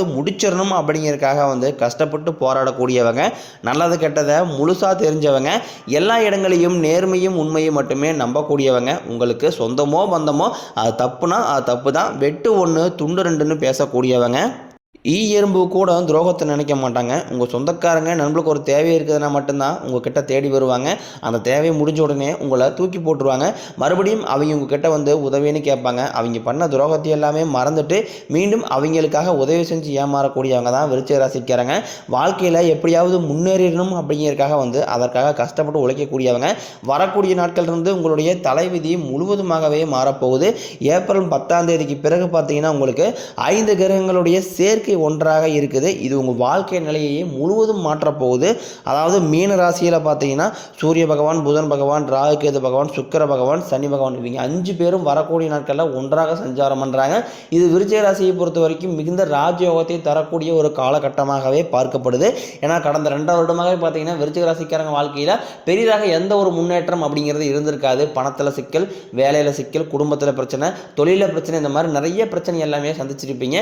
முடிச்சிடணும் அப்படிங்கிறதுக்காக வந்து கஷ்டப்பட்டு போராடக்கூடியவங்க நல்லது கெட்டதை முழுசாக தெரிஞ்சவங்க எல்லா இடங்களையும் நேர்மையும் உண்மையும் மட்டுமே நம்பக்கூடியவங்க உங்களுக்கு சொந்தமோ பந்தமோ அது தப்புனா அது தப்பு தான் வெட்டு ஒன்று துண்டு ரெண்டுன்னு பேசக்கூடியவங்க. ஈ எறும்பு கூட துரோகத்தை நினைக்க மாட்டாங்க. உங்கள் சொந்தக்காரங்க நண்பர்களுக்கு ஒரு தேவை இருக்குதுன்னா மட்டும்தான் உங்கள் கிட்ட தேடி வருவாங்க. அந்த தேவையை முடிஞ்ச உடனே உங்களை தூக்கி போட்டுருவாங்க. மறுபடியும் அவங்க உங்கள் கிட்ட வந்து உதவின்னு கேட்பாங்க. அவங்க பண்ண துரோகத்தை எல்லாமே மறந்துட்டு மீண்டும் அவங்களுக்காக உதவி செஞ்சு ஏமாறக்கூடியவங்க தான் விருச்சிக ராசிக்காரங்க. வாழ்க்கையில் எப்படியாவது முன்னேறிடணும் அப்படிங்கிறதுக்காக வந்து அதற்காக கஷ்டப்பட்டு உழைக்கக்கூடியவங்க. வரக்கூடிய நாட்கள் இருந்து உங்களுடைய தலைவிதி முழுவதுமாகவே மாறப்போகுது. ஏப்ரல் பத்தாம் தேதிக்கு பிறகு பார்த்தீங்கன்னா உங்களுக்கு ஐந்து கிரகங்களுடைய சேர்க்கை ஒன்றாக இருக்குது. இது உங்கள் வாழ்க்கை நிலையையே முழுவதும் மாற்றப்போகுது அதாவது மீன ராசியில் பார்த்தீங்கன்னா சூரிய பகவான் புதன் பகவான் ராகுகேது பகவான் சுக்கிர பகவான் சனி பகவான் இவங்க அஞ்சு பேரும் வரக்கூடிய நாட்களில் ஒன்றாக சஞ்சாரம் பண்ணுறாங்க இது விருச்சய ராசியை பொறுத்த வரைக்கும் மிகுந்த ராஜயோகத்தை தரக்கூடிய ஒரு காலகட்டமாகவே பார்க்கப்படுது. ஏன்னா கடந்த ரெண்டாவது வருடமாகவே பார்த்தீங்கன்னா விருச்சிக ராசிக்காரங்க வாழ்க்கையில் பெரிதாக எந்த ஒரு முன்னேற்றம் அப்படிங்கிறது இருந்திருக்காது. பணத்தில் சிக்கல் வேலையில் சிக்கல் குடும்பத்தில் பிரச்சனை தொழிலில் பிரச்சனை இந்த மாதிரி நிறைய பிரச்சனை எல்லாமே சந்திச்சிருப்பீங்க.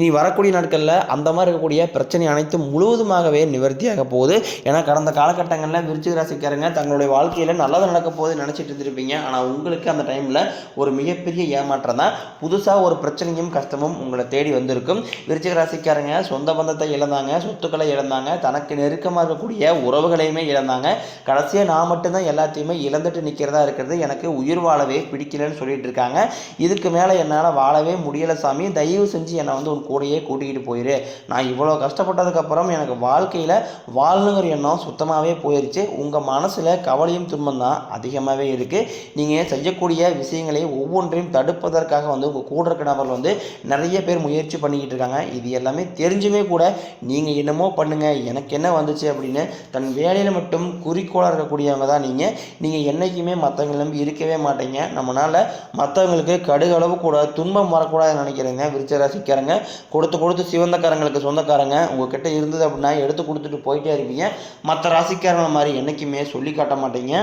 இனி வரக்கூடிய நாட்களில் அந்த மாதிரி இருக்கக்கூடிய பிரச்சனை அனைத்தும் முழுவதுமாகவே நிவர்த்தியாக போகுது. ஏன்னா கடந்த காலகட்டங்களில் விருச்சிக ராசிக்காரங்க தங்களுடைய வாழ்க்கையில் நல்லது நடக்க போகுது நினச்சிட்டு இருந்திருப்பீங்க. ஆனால் உங்களுக்கு அந்த டைமில் ஒரு மிகப்பெரிய ஏமாற்றம் தான். புதுசாக ஒரு பிரச்சனையும் கஷ்டமும் உங்களை தேடி வந்திருக்கும். விருச்சிக ராசிக்காரங்க சொந்த பந்தத்தை இழந்தாங்க சொத்துக்களை இழந்தாங்க தனக்கு நெருக்கமாக இருக்கக்கூடிய உறவுகளையுமே இழந்தாங்க. கடைசியாக நான் மட்டும்தான் எல்லாத்தையுமே இழந்துட்டு நிற்கிறதா இருக்கிறது. எனக்கு உயிர் வாழவே பிடிக்கலன்னு சொல்லிட்டு இருக்காங்க. இதுக்கு மேலே என்னால் வாழவே முடியலை சாமி. தயவு செஞ்சு என்னை வந்து கூடையே கூட்டிகிட்டு போயிரு. நான் இவ்வளோ கஷ்டப்பட்டதுக்கப்புறம் எனக்கு வாழ்க்கையில் வாழணுங்கிற எண்ணம் சுத்தமாகவே போயிடுச்சு உங்கள் மனசில் கவலையும் துன்பம் தான் அதிகமாகவே இருக்குது நீங்கள் செய்யக்கூடிய விஷயங்களை ஒவ்வொன்றையும் தடுப்பதற்காக வந்து உங்கள் கூட இருக்க நபர்கள் வந்து நிறைய பேர் முயற்சி பண்ணிக்கிட்டு இருக்காங்க. இது எல்லாமே தெரிஞ்சுமே கூட நீங்கள் என்னமோ பண்ணுங்கள் எனக்கு என்ன வந்துச்சு அப்படின்னு தன் வேலையில் மட்டும் குறிக்கோளாக இருக்கக்கூடியவங்க தான் நீங்கள் நீங்கள் என்றைக்குமே மற்றவங்க நம்பி இருக்கவே மாட்டீங்க. நம்மளால் மற்றவங்களுக்கு கடுகளவு கூட துன்பம் வரக்கூடாதுன்னு நினைக்கிறேங்க. விருச்சராசிக்காரங்க கொடுத்து கொடுத்து சிவந்தக்காரங்களுக்கு சொந்தக்காரங்க உங்ககிட்ட இருந்தது அப்படின்னா எடுத்து கொடுத்துட்டு போயிட்டே இருப்பீங்க. மற்ற ராசிக்காரங்களை மாதிரி என்றைக்குமே சொல்லி காட்ட மாட்டீங்க.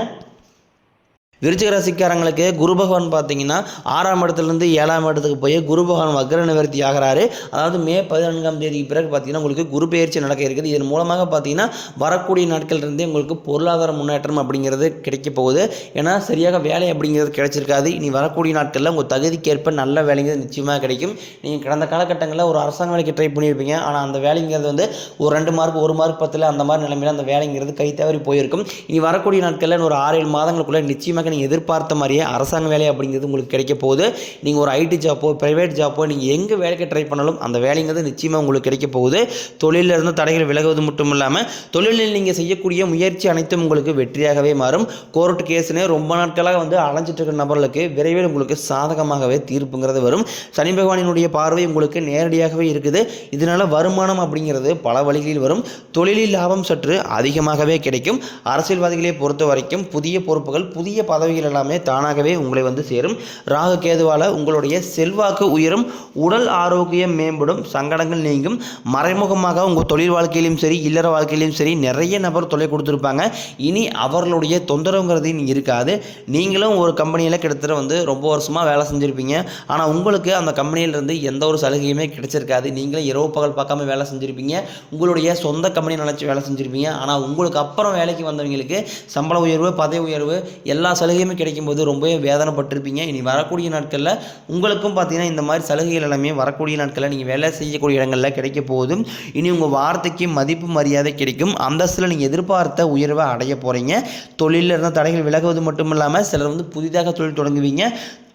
விருச்சிக ராசிக்காரங்களுக்கு குரு பகவான் பார்த்தீங்கன்னா ஆறாம் இடத்துலேருந்து ஏழாம் இடத்துக்கு போய் குரு பகவான் வக்ர நிவர்த்தி ஆகிறாரு. அதாவது மே பதினான்காம் தேதிக்கு பிறகு பார்த்தீங்கன்னா உங்களுக்கு குரு பெயர்ச்சி நடக்க இருக்குது. இதன் மூலமாக பார்த்தீங்கன்னா வரக்கூடிய நாட்கள்லேருந்தே உங்களுக்கு பொருளாதார முன்னேற்றம் அப்படிங்கிறது கிடைக்க போகுது. ஏன்னா சரியாக வேலை அப்படிங்கிறது கிடைச்சிருக்காது. இனி வரக்கூடிய நாட்களில் உங்கள் தகுதிக்கேற்ப நல்ல வேலைங்கிறது நிச்சயமாக கிடைக்கும். நீங்கள் கடந்த காலகட்டங்களில் ஒரு அரசாங்க வேலைக்கு ட்ரை பண்ணியிருப்பீங்க. ஆனால் அந்த வேலைங்கிறது வந்து ஒரு ரெண்டு மார்க் ஒரு மார்க் பத்தில் அந்த மாதிரி நிலைமையில் அந்த வேலைங்கிறது கை தவறி போயிருக்கும். இனி வரக்கூடிய நாட்களில் ஒரு ஆறு ஏழு மாதங்களுக்குள்ளே நிச்சயமாக நீங்கள் எதிர்பார்த்த மாதிரியே அரசாங்க வேலை அப்படிங்கிறது உங்களுக்கு கிடைக்க போகுது. நீங்கள் ஒரு ஐடி ஜாப்போ ப்ரைவேட் ஜாப்போ நீங்கள் எங்கே வேலைக்கு ட்ரை பண்ணாலும் அந்த வேலைங்கிறது நிச்சயமாக உங்களுக்கு கிடைக்க போகுது. தொழிலிருந்து தடைகள் விலகுவது மட்டும் இல்லாமல் தொழிலில் நீங்கள் செய்யக்கூடிய முயற்சி அனைத்தும் உங்களுக்கு வெற்றியாகவே மாறும். கோர்ட் கேஸ்னு ரொம்ப நாட்களாக வந்து அலைஞ்சிட்டு இருக்கிற நபர்களுக்கு விரைவில் உங்களுக்கு சாதகமாகவே தீர்ப்புங்கிறது வரும். சனி பகவானினுடைய பார்வை உங்களுக்கு நேரடியாகவே இருக்குது. இதனால் வருமானம் அப்படிங்கிறது பல வழிகளில் வரும். தொழிலில் லாபம் சற்று அதிகமாகவே கிடைக்கும். அரசியல்வாதிகளை பொறுத்த வரைக்கும் புதிய பொறுப்புகள் புதிய பதவிகள் எல்லாமே தானாகவே உங்களை வந்து சேரும். ராகு கேதுவால் உங்களுடைய செல்வாக்கு உயரும். உடல் ஆரோக்கியம் மேம்படும். சங்கடங்கள் நீங்கும். மறைமுகமாக உங்கள் தொழில் வாழ்க்கையிலும் சரி இல்லற வாழ்க்கையிலும் சரி நிறைய நபர் தொலை கொடுத்துருப்பாங்க. இனி அவர்களுடைய தொந்தரவுங்கிறது இருக்காது. நீங்களும் ஒரு கம்பெனியில் கிட்டத்தட்ட வந்து ரொம்ப வருஷமாக வேலை செஞ்சுருப்பீங்க. ஆனால் உங்களுக்கு அந்த கம்பெனியிலேருந்து எந்த ஒரு சலுகையுமே கிடைச்சிருக்காது. நீங்களும் இரவு பகல் பார்க்காம வேலை செஞ்சுருப்பீங்க. உங்களுடைய சொந்த கம்பெனி நினச்சி வேலை செஞ்சுருப்பீங்க. ஆனால் உங்களுக்கு அப்புறம் வேலைக்கு வந்தவங்களுக்கு சம்பள உயர்வு பதவி உயர்வு எல்லா சலுகையுமே கிடைக்கும்போது ரொம்பவே வேதனைப்பட்டிருப்பீங்க. இனி வரக்கூடிய நாட்களில் உங்களுக்கும் பார்த்தீங்கன்னா இந்த மாதிரி சலுகைகள் எல்லாமே வரக்கூடிய நாட்களில் நீங்கள் வேலை செய்யக்கூடிய இடங்களில் கிடைக்க போதும் இனி உங்கள் வார்த்தைக்கு மதிப்பு மரியாதை கிடைக்கும். அந்தஸ்தில் நீங்கள் எதிர்பார்த்த உயர்வை அடைய போகிறீங்க தொழிலில் இருந்த தடைகள் விலகுவது மட்டும் இல்லாமல் சிலர் வந்து புதிதாக தொழில் தொடங்குவீங்க.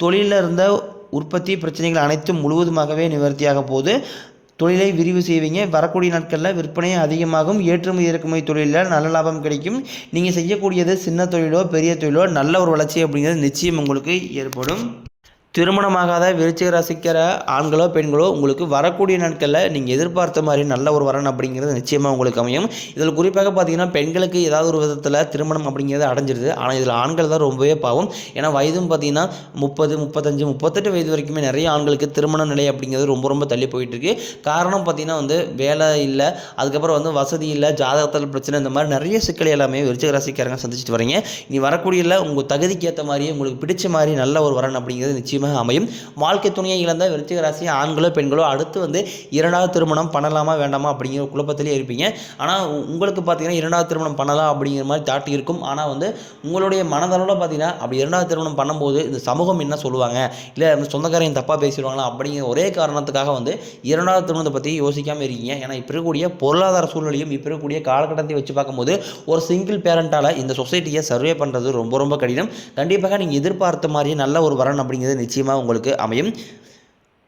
தொழிலில் இருந்த உற்பத்தி பிரச்சனைகள் அனைத்தும் முழுவதுமாகவே நிவர்த்தியாக போகுது. தொழிலை விரிவு செய்வீங்க. வரக்கூடிய நாட்களில் விற்பனை அதிகமாகும். ஏற்றுமதி இறக்குமதி தொழிலில் நல்ல லாபம் கிடைக்கும். நீங்கள் செய்யக்கூடியது சின்ன தொழிலோ பெரிய தொழிலோ நல்ல ஒரு வளர்ச்சி அப்படிங்கிறது நிச்சயம் உங்களுக்கு ஏற்படும். திருமணமாகாத விருச்சிக ராசிக்கிற ஆண்களோ பெண்களோ உங்களுக்கு வரக்கூடிய நாட்களில் நீங்கள் எதிர்பார்த்த மாதிரி நல்ல ஒரு வரன் அப்படிங்கிறது நிச்சயமாக உங்களுக்கு அமையும். இதில் குறிப்பாக பார்த்தீங்கன்னா பெண்களுக்கு ஏதாவது ஒரு விதத்தில் திருமணம் அப்படிங்கிறது அடைஞ்சிருது. ஆனால் இதில் ஆண்கள் தான் ரொம்பவே பாவம். ஏன்னா வயதும் பார்த்தீங்கன்னா முப்பது முப்பத்தஞ்சு முப்பத்தெட்டு வயது வரைக்குமே நிறைய ஆண்களுக்கு திருமண நிலை அப்படிங்கிறது ரொம்ப ரொம்ப தள்ளி போயிட்டு இருக்கு காரணம் பார்த்தீங்கன்னா வந்து வேலை இல்லை அதுக்கப்புறம் வந்து வசதி இல்லை ஜாதகத்தில் பிரச்சனை இந்த மாதிரி நிறைய சிக்கல் எல்லாமே விருச்சிக ராசிக்காரங்க சந்திச்சுட்டு வரீங்க இனி வரக்கூடியல உங்கள் தகுதிக்கு ஏற்ற மாதிரியே உங்களுக்கு பிடிச்ச மாதிரி நல்ல ஒரு வரன் அப்படிங்கிறது நிச்சயம் நிச்சயமாக அமையும். வாழ்க்கை துணையை இழந்த விருச்சிக ராசி ஆண்களோ பெண்களோ அடுத்து வந்து இரண்டாவது திருமணம் பண்ணலாமா வேண்டாமா அப்படிங்கிற குழப்பத்திலே இருப்பீங்க. ஆனால் உங்களுக்கு பார்த்தீங்கன்னா இரண்டாவது திருமணம் பண்ணலாம் அப்படிங்கிற மாதிரி தாட்டி இருக்கும். ஆனால் வந்து உங்களுடைய மனதளவில் பார்த்தீங்கன்னா அப்படி இரண்டாவது திருமணம் பண்ணும்போது இந்த சமூகம் என்ன சொல்லுவாங்க? இல்லை அந்த சொந்தக்காரங்க தப்பாக பேசிடுவாங்களா அப்படிங்கிற ஒரே காரணத்துக்காக வந்து இரண்டாவது திருமணத்தை பற்றி யோசிக்காமல் இருக்கீங்க. ஏன்னா இப்போ இருக்கக்கூடிய பொருளாதார சூழ்நிலையும் இப்போ இருக்கக்கூடிய காலகட்டத்தை வச்சு பார்க்கும்போது ஒரு சிங்கிள் பேரண்டால் இந்த சொசைட்டியை சர்வே பண்ணுறது ரொம்ப ரொம்ப கடினம். கண்டிப்பாக நீங்கள் எதிர்பார்த்த மாதிரியே நல்ல ஒரு வரன் அப்படிங்கிறது நிச்சயமாக உங்களுக்கு அமையும்.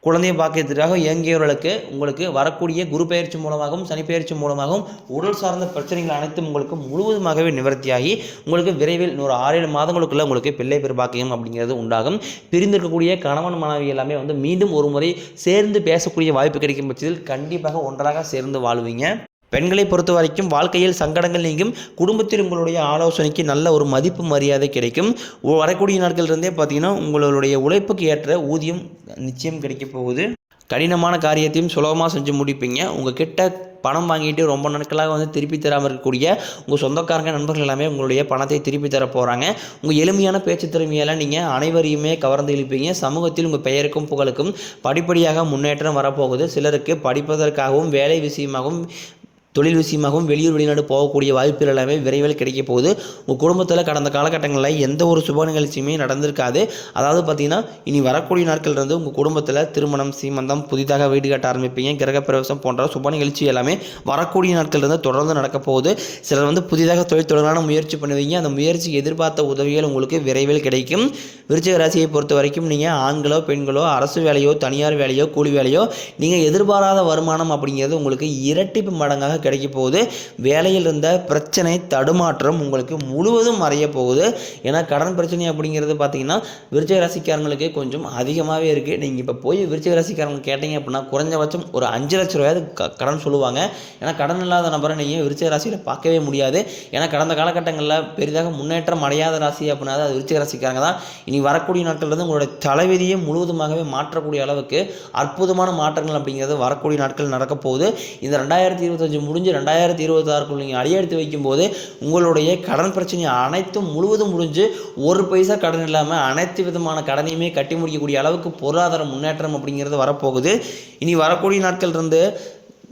குழந்தையை பாக்கியத்திற்காக இயங்கியவர்களுக்கு உங்களுக்கு வரக்கூடிய குரு பயிற்சி மூலமாகவும் சனி பயிற்சி மூலமாகவும் உடல் சார்ந்த பிரச்சனைகள் அனைத்தும் உங்களுக்கு முழுவதுமாகவே நிவர்த்தியாகி உங்களுக்கு விரைவில் ஒரு ஆறு ஏழு மாதங்களுக்குள்ள உங்களுக்கு பிள்ளை பெரு பாக்கியம் அப்படிங்கிறது உண்டாகும். பிரிந்திருக்கக்கூடிய கணவன் மனைவி எல்லாமே வந்து மீண்டும் ஒரு முறை சேர்ந்து பேசக்கூடிய வாய்ப்பு கிடைக்கும் பட்சத்தில் கண்டிப்பாக ஒன்றாக சேர்ந்து வாழ்வீங்க. பெண்களை பொறுத்த வரைக்கும் வாழ்க்கையில் சங்கடங்கள் நீங்கும். குடும்பத்தில் உங்களுடைய ஆலோசனைக்கு நல்ல ஒரு மதிப்பு மரியாதை கிடைக்கும். வரக்கூடிய நாட்கள் இருந்தே பார்த்தீங்கன்னா உங்களுடைய உழைப்புக்கு ஏற்ற ஊதியம் நிச்சயம் கிடைக்கப் போகுது. கடினமான காரியத்தையும் சுலபமாக செஞ்சு முடிப்பீங்க. உங்கள் கிட்ட பணம் வாங்கிட்டு ரொம்ப நாட்களாக வந்து திருப்பி தராமல் இருக்கக்கூடிய உங்கள் சொந்தக்காரங்க நண்பர்கள் எல்லாமே உங்களுடைய பணத்தை திருப்பி தர போகிறாங்க உங்கள் எளிமையான பேச்சு திறமையெல்லாம் நீங்கள் அனைவரையுமே கவர்ந்து இழுப்பீங்க. சமூகத்தில் உங்கள் பெயருக்கும் புகழுக்கும் படிப்படியாக முன்னேற்றம் வரப்போகுது. சிலருக்கு படிப்பதற்காகவும் வேலை விஷயமாகவும் தொழில் விஷயமாகவும் வெளியூர் வெளிநாடு போகக்கூடிய வாய்ப்புகள் எல்லாமே விரைவில் கிடைக்க போகுது. உங்கள் குடும்பத்தில் கடந்த காலகட்டங்களில் எந்த ஒரு சுப நிகழ்ச்சியுமே நடந்திருக்காது. அதாவது பார்த்தீங்கன்னா இனி வரக்கூடிய நாட்கள் இருந்து உங்கள் குடும்பத்தில் திருமணம் சீமந்தம் புதிதாக வீடு கட்ட ஆரம்பிப்பீங்க கிரகப்பிரவேசம் போன்ற சுப நிகழ்ச்சி எல்லாமே வரக்கூடிய நாட்கள் இருந்து தொடர்ந்து நடக்க போகுது. சிலர் வந்து புதிதாக தொழில் தொடரான முயற்சி பண்ணுவீங்க. அந்த முயற்சிக்கு எதிர்பார்த்த உதவிகள் உங்களுக்கு விரைவில் கிடைக்கும். விருச்சிக ராசியை பொறுத்த வரைக்கும் நீங்கள் ஆண்களோ பெண்களோ அரசு வேலையோ தனியார் வேலையோ கூலி வேலையோ நீங்கள் எதிர்பாராத வருமானம் அப்படிங்கிறது உங்களுக்கு இரட்டிப்பு மடங்காக கிடைக்க போகுது. வேலையில் இருந்த பிரச்சனை தடுமாற்றம் உங்களுக்கு முழுவதும் மறைய போகுது. ஏன்னா கடன் பிரச்சனை அப்படிங்கிறது பார்த்தீங்கன்னா விருச்சக ராசிக்காரங்களுக்கு கொஞ்சம் அதிகமாகவே இருக்குது நீங்கள் இப்போ போய் விருச்சக ராசிக்காரங்க கேட்டீங்க அப்படின்னா குறைஞ்சபட்சம் ஒரு அஞ்சு லட்ச ரூபாயாவது கடன் சொல்லுவாங்க. ஏன்னா கடன் இல்லாத நபரை நீங்கள் விருச்சக ராசியில் பார்க்கவே முடியாது. ஏன்னா கடந்த காலகட்டங்களில் பெரிதாக முன்னேற்றம் அடையாத ராசி அப்படின்னா அது விருச்சக ராசிக்காரங்க தான். இனி வரக்கூடிய நாட்கள் வந்து உங்களுடைய தலைவிதியை முழுவதுமாகவே மாற்றக்கூடிய அளவுக்கு அற்புதமான மாற்றங்கள் அப்படிங்கிறது வரக்கூடிய நாட்கள் நடக்க போகுது. இந்த ரெண்டாயிரத்தி இருபத்தஞ்சு முடிஞ்சு ரெண்டாயிரத்தி இருபத்தாறுக்குள் நீங்கள் அடியெடுத்து வைக்கும்போது உங்களுடைய கடன் பிரச்சனை அனைத்தும் முழுவதும் முடிஞ்சு ஒரு பைசா கடன் இல்லாமல் அனைத்து விதமான கடனையுமே கட்டி முடிக்கக்கூடிய அளவுக்கு பொருளாதார முன்னேற்றம் அப்படிங்கிறது வரப்போகுது. இனி வரக்கூடிய நாட்கள் இருந்து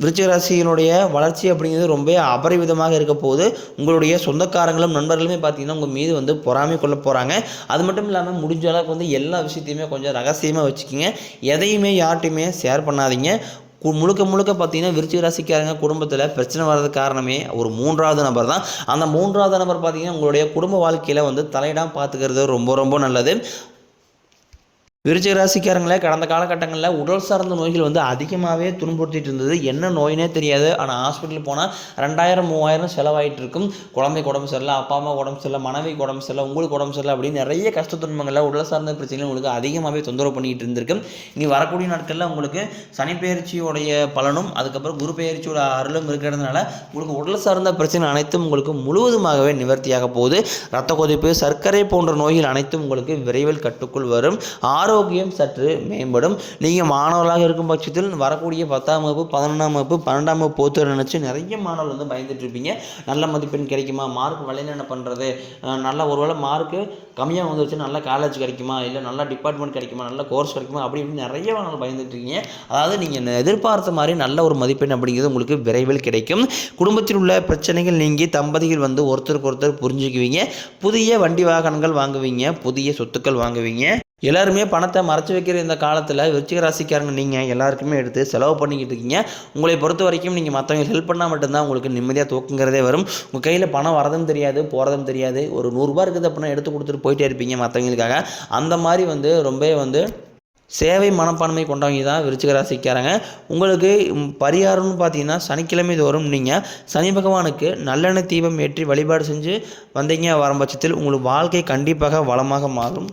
விருச்சிகராசியினுடைய வளர்ச்சி அப்படிங்கிறது ரொம்ப அபரிவிதமாக இருக்க போது உங்களுடைய சொந்தக்காரங்களும் நண்பர்களுமே பார்த்தீங்கன்னா உங்கள் மீது வந்து பொறாமை கொள்ள போகிறாங்க அது மட்டும் இல்லாமல் முடிஞ்ச அளவுக்கு வந்து எல்லா விஷயத்தையுமே கொஞ்சம் ரகசியமாக வச்சுக்கிங்க. எதையுமே யார்கிட்டையுமே ஷேர் பண்ணாதீங்க. முழுக்க முழுக்க பார்த்தீங்கன்னா விருச்சிக ராசிக்காரங்க குடும்பத்தில் பிரச்சனை வர்றதுக்கு காரணமே ஒரு மூன்றாவது நபர் தான். அந்த மூன்றாவது நபர் பார்த்தீங்கன்னா உங்களுடைய குடும்ப வாழ்க்கையில் வந்து தலையிடம் பார்த்துக்கிறது ரொம்ப ரொம்ப நல்லது. விருச்சிக ராசிக்காரங்களே கடந்த காலகட்டங்களில் உடல் சார்ந்த நோய்கள் வந்து அதிகமாகவே துன்புறுத்திட்டு இருந்தது. என்ன நோயினே தெரியாது. ஆனால் ஹாஸ்பிட்டல் போனால் ரெண்டாயிரம் மூவாயிரம் செலவாயிட்டு இருக்கும். குழந்தைக்கு உடம்பு சரியில்லை அப்பா அம்மா உடம்பு சரியில்லை மனைவிக்கு உடம்பு சரியில்லை உங்களுக்கு உடம்பு சரியில்லை அப்படின்னு நிறைய கஷ்ட துன்பங்களில் உடல் சார்ந்த பிரச்சனைகள் உங்களுக்கு அதிகமாகவே தொந்தரவு பண்ணிகிட்டு இருந்திருக்கு. இனி வரக்கூடிய நாட்களில் உங்களுக்கு சனிப்பெயர்ச்சியோடைய பலனும் அதுக்கப்புறம் குரு பெயர்ச்சியோட அருளும் இருக்கிறதுனால உங்களுக்கு உடல் சார்ந்த பிரச்சனை அனைத்தும் உங்களுக்கு முழுவதுமாகவே நிவர்த்தியாக போகுது. ரத்த கொதிப்பு சர்க்கரை போன்ற நோய்கள் அனைத்தும் உங்களுக்கு விரைவில் கட்டுக்குள் வரும். ஆரோக்கியம் சற்று மேம்படும். நீங்கள் மாணவர்களாக இருக்கும் பட்சத்தில் வரக்கூடிய பத்தாம் வகுப்பு பதினொன்றாம் வகுப்பு பன்னெண்டாம் வகுப்பு போத்து நினச்சி நிறைய மாணவர்கள் வந்து பயந்துட்டுருப்பீங்க நல்ல மதிப்பெண் கிடைக்குமா? மார்க் வழியில் என்ன பண்ணுறது நல்ல ஒருவேளை மார்க்கு கம்மியாக வந்துருச்சு நல்ல காலேஜ் கிடைக்குமா? இல்லை நல்ல டிபார்ட்மெண்ட் கிடைக்குமா? நல்ல கோர்ஸ் கிடைக்குமா? அப்படி இப்படி நிறைய மாணவர்கள் பயந்துட்டுருக்கீங்க அதாவது நீங்கள் எதிர்பார்த்த மாதிரி நல்ல ஒரு மதிப்பெண் அப்படிங்கிறது உங்களுக்கு விரைவில் கிடைக்கும். குடும்பத்தில் உள்ள பிரச்சனைகள் நீங்கி தம்பதிகள் வந்து ஒருத்தருக்கு ஒருத்தர் புரிஞ்சுக்குவீங்க. புதிய வண்டி வாகனங்கள் வாங்குவீங்க. புதிய சொத்துக்கள் வாங்குவீங்க. எல்லாருமே பணத்தை மறைச்சு வைக்கிற இந்த காலத்தில் விருச்சிக ராசிக்காரங்க நீங்கள் எல்லாருக்குமே எடுத்து செலவு பண்ணிக்கிட்டு இருக்கீங்க. உங்களை பொறுத்த வரைக்கும் நீங்கள் மற்றவங்க ஹெல்ப் பண்ணால் மட்டும்தான் உங்களுக்கு நிம்மதியாக தூக்குங்கிறதே வரும். உங்கள் கையில் பணம் வரதும் தெரியாது போகிறதும் தெரியாது. ஒரு நூறுரூபா இருக்குது அப்படின்னா எடுத்து கொடுத்துட்டு போயிட்டே இருப்பீங்க மற்றவங்களுக்காக அந்த மாதிரி வந்து ரொம்ப வந்து சேவை மனப்பான்மை கொண்டவங்க தான் விருச்சிக ராசிக்காரங்க. உங்களுக்கு பரிகாரம்னு பார்த்தீங்கன்னா சனிக்கிழமை தோறும் நீங்கள் சனி பகவானுக்கு நல்லெண்ணெய் தீபம் ஏற்றி வழிபாடு செஞ்சு வந்தீங்க. வரும் பட்சத்தில் உங்களுக்கு வாழ்க்கை கண்டிப்பாக வளமாக மாறும்.